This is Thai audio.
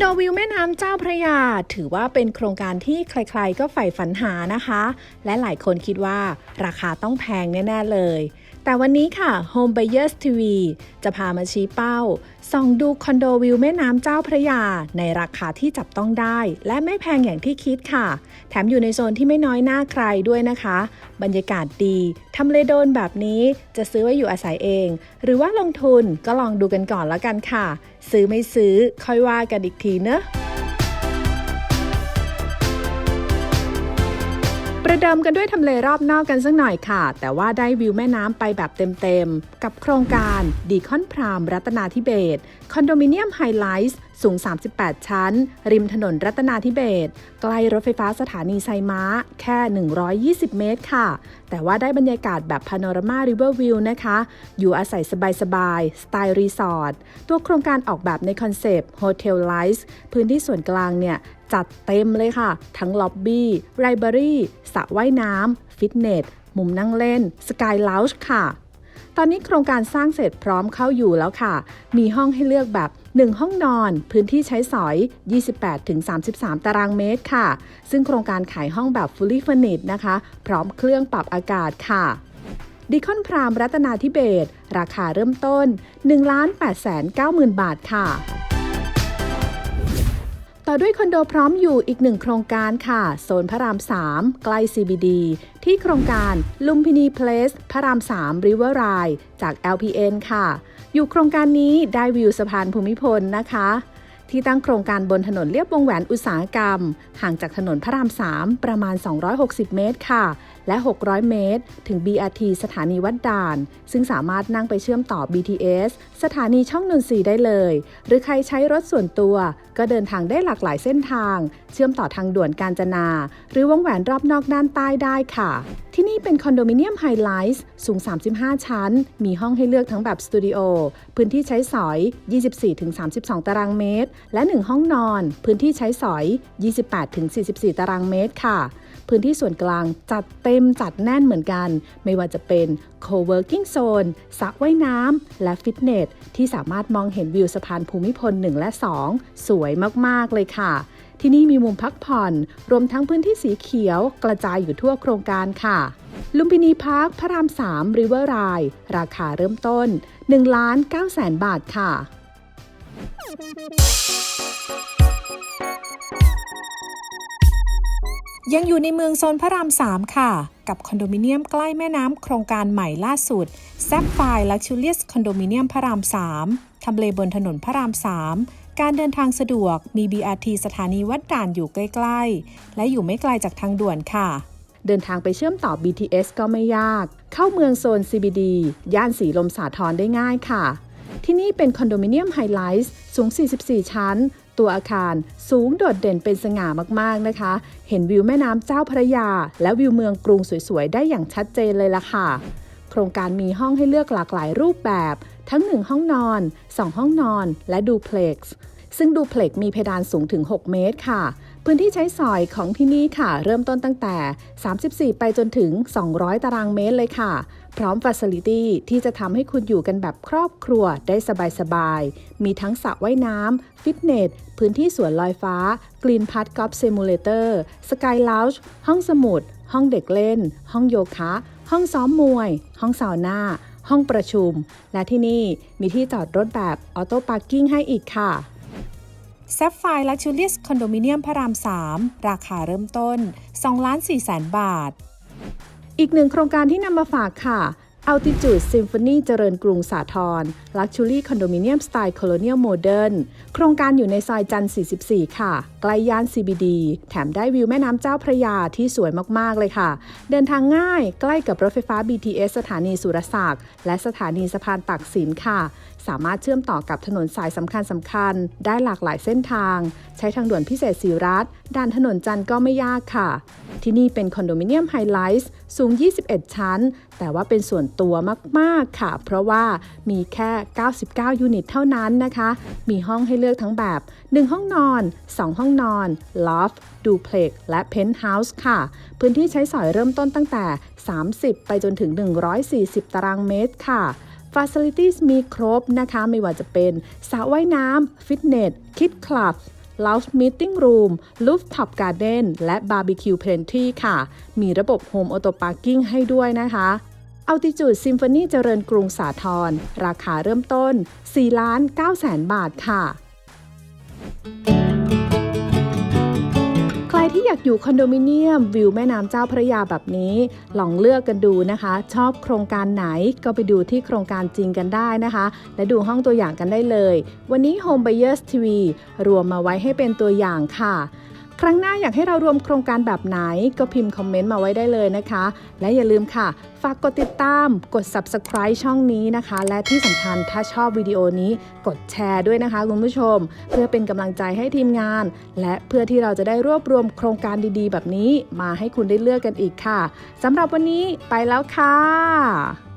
โดวิวแม่น้ำเจ้าพระยา ถือว่าเป็นโครงการที่ใครๆ ก็ใฝ่ฝันหานะคะ และหลายคนคิดว่าราคาต้องแพงแน่ ๆ เลย แต่วันนี้ค่ะ Home Buyers TV จะพามาชี้เป้า ส่องดูคอนโดวิวแม่น้ำเจ้าพระยา ในราคาที่จับต้องได้ และไม่แพงอย่างที่คิดค่ะ แถมอยู่ในโซนที่ไม่น้อยหน้าใครด้วยนะคะ บรรยากาศดีทำเลโดนแบบนี้จะซื้อไว้อยู่อาศัยเอง หรือว่าลงทุนก็ลองดูกันก่อนแล้วกันค่ะ ซื้อไม่ซื้อค่อยว่ากันอีกทีเนอะประเดิมกันด้วยทำเลรอบนอกกันสักหน่อยค่ะ แต่ว่าได้วิวแม่น้ำไปแบบเต็มๆ กับโครงการดีคอนพรามรัตนาธิเบศคอนโดมิเนียมไฮไลท์ สูง 38 ชั้น ริมถนนรัตนาธิเบศใกล้รถไฟฟ้าสถานีไซม้า แค่ 120 เมตรค่ะ แต่ว่าได้บรรยากาศแบบพาโนรามาริเวอร์วิวนะคะ อยู่อาศัยสบายๆสไตล์รีสอร์ทตัวโครงการออกแบบในคอนเซปต์โฮเทลไลท์พื้นที่ส่วนกลางเนี่ยจัดเต็มเลยค่ะ ทั้งล็อบบี้ไรบรารีสระว่ายน้ำ ฟิตเนส มุมนั่งเล่น สกายล u ว g ์ค่ะ ตอนนี้โครงการสร้างเสร็จพร้อมเข้าอยู่แล้วค่ะ มีห้องให้เลือกแบบ 1 ห้องนอน พื้นที่ใช้สอย 28-33 ตารางเมตรค่ะ ซึ่งโครงการขายห้องแบบ fully furnished นะคะ พร้อมเครื่องปรับอากาศค่ะดิคอนพรามรัตนาธิเบศรราคาเริ่มต้น 1 8 9 0 0 0 0 บาทค่ะ ด้วยคอนโดพร้อมอยู่อีกหนึ่งโครงการค่ะ โซนพระราม 3 ใกล้ CBD ที่โครงการลุมพินีเพลสพระราม 3 ริเวอร์ไรจาก LPN ค่ะ อยู่โครงการนี้ได้วิวสะพานภูมิพลนะคะ ที่ตั้งโครงการบนถนนเลียบวงแหวนอุตสาหกรรม ห่างจากถนนพระราม 3 ประมาณ 260 เมตรค่ะ และ 600 เมตร ถึง BRT สถานีวัดด่าน ซึ่งสามารถนั่งไปเชื่อมต่อ BTS สถานีช่องนนทรีได้เลย หรือใครใช้รถส่วนตัว ก็เดินทางได้หลากหลายเส้นทาง เชื่อมต่อทางด่วนกาญจนา หรือวงแหวนรอบนอกด้านใต้ได้ค่ะ ที่นี่เป็นคอนโดมิเนียมไฮไลท์สูง 35 ชั้น มีห้องให้เลือกทั้งแบบสตูดิโอพื้นที่ใช้สอย 24-32 ตารางเมตรและ 1 ห้องนอน พื้นที่ใช้สอย 28-44 ตารางเมตรค่ะ พื้นที่ส่วนกลางจัดเต็มจัดแน่นเหมือนกัน ไม่ว่าจะเป็น co-working zone สระว่ายน้ำและฟิตเนส ที่สามารถมองเห็นวิวสะพานภูมิพล 1 และ 2 สวยมาก ๆ เลยค่ะที่นี่มีมุมพักผ่อน รวมทั้งพื้นที่สีเขียวกระจายอยู่ทั่วโครงการค่ะ ลุมพินีพาร์คพระราม3ริเวอร์ไรราคาเริ่มต้น1ล้าน9แสนบาทค่ะ ยังอยู่ในเมืองโซนพระราม 3 ค่ะ กับคอนโดมิเนียมใกล้แม่น้ำโครงการใหม่ล่าสุดแซฟไฟลักชูเลียสคอนโดมิเนียมพระราม 3 ทำเลบนถนนพระราม 3 การเดินทางสะดวกมี BRT สถานีวัดด่านอยู่ใกล้ๆ และอยู่ไม่ไกลจากทางด่วนค่ะ เดินทางไปเชื่อมต่อ BTS ก็ไม่ยาก เข้าเมืองโซน CBD ย่านสีลมสาทรได้ง่ายค่ะ ที่นี่เป็นคอนโดมิเนียมไฮไลท์สูง 44 ชั้น ตัวอาคารสูงโดดเด่นเป็นสง่ามากๆนะคะ เห็นวิวแม่น้ำเจ้าพระยา และวิวเมืองกรุงสวยๆ ได้อย่างชัดเจนเลยล่ะค่ะ โครงการมีห้องให้เลือกหลากหลายรูปแบบ ทั้ง 1 ห้องนอน 2 ห้องนอน และดูเพล็กซ์ ซึ่งดูเพล็กมีเพดานสูงถึง 6 เมตรค่ะ พื้นที่ใช้สอยของที่นี่ค่ะ เริ่มต้นตั้งแต่ 34 ไปจนถึง 200 ตารางเมตรเลยค่ะ พร้อมฟัสซิลิตี้ที่จะทำให้คุณอยู่กันแบบครอบครัวได้สบายๆ มีทั้งสระว่ายน้ำฟิตเนส พื้นที่สวนลอยฟ้ากรีนพัทกอล์ฟซิมูเลเตอร์สกายล u ว g ์ห้องสมุด ห้องเด็กเล่น ห้องโยคะ ห้องซ้อมมวย ห้องซาวน่าห้องประชุม และที่นี่มีที่จอดรถแบบออโต้พาร์กิ้งให้อีกค่ะ แซฟไฟลักชูเลียสคอนโดมิเนียมพระราม 3 ราคาเริ่มต้น2ล้าน4แสนบาท อีกหนึ่งโครงการที่นำมาฝากค่ะ Altitude Symphony เจริญกรุงสาทร Luxury Condominium Style Colonial Modern โครงการอยู่ในซอยจันทร์ 44 ค่ะ ใกล้ย่าน CBD แถมได้วิวแม่น้ำเจ้าพระยาที่สวยมาก ๆ เลยค่ะ เดินทางง่ายใกล้กับรถไฟฟ้า BTS สถานีสุรศักดิ์และสถานีสะพานตักสินค่ะ สามารถเชื่อมต่อกับถนนสายสำคัญสำคัญ ได้หลากหลายเส้นทาง ใช้ทางด่วนพิเศษสีรัฐด่านถนนจันทร์ก็ไม่ยากค่ะ ที่นี่เป็นคอนโดมิเนียมไฮไลท์สูง 21 ชั้น แต่ว่าเป็นส่วนตัวมาก ๆ ค่ะ เพราะว่ามีแค่ 99 ยูนิตเท่านั้นนะคะ มีห้องให้เลือกทั้งแบบ 1 ห้องนอน 2 ห้องนอนลอฟดูเพล็กและเพนท์เฮาส์ค่ะ พื้นที่ใช้สอยเริ่มต้นตั้งแต่ 30 ไปจนถึง 140 ตารางเมตรค่ะ Facilities มีครบนะคะ ไม่ว่าจะเป็นสระว่ายน้ำฟิตเนสคิดคลับ Lounge Meeting Room Rooftop Garden และ Barbecue Plenty ค่ะ มีระบบ Home Auto Parking ให้ด้วยนะคะ Altitude Symphony เจริญกรุงสาทรราคาเริ่มต้น 4 ล้าน9แสนบาทค่ะ ที่อยากอยู่คอนโดมิเนียม วิวแม่น้ำเจ้าพระยาแบบนี้ ลองเลือกกันดูนะคะ ชอบโครงการไหนก็ไปดูที่โครงการจริงกันได้นะคะ และดูห้องตัวอย่างกันได้เลย วันนี้ Home Buyers TV รวมมาไว้ให้เป็นตัวอย่างค่ะ ครั้งหน้าอยากให้เรารวมโครงการแบบไหน ก็พิมพ์คอมเมนต์มาไว้ได้เลยนะคะ และอย่าลืมค่ะ ฝากกดติดตาม กด subscribe ช่องนี้นะคะ และที่สำคัญถ้าชอบวิดีโอนี้ กดแชร์ด้วยนะคะคุณผู้ชม เพื่อเป็นกำลังใจให้ทีมงาน และเพื่อที่เราจะได้รวบรวมโครงการดีๆ แบบนี้ มาให้คุณได้เลือกกันอีกค่ะสำหรับวันนี้ไปแล้วค่ะ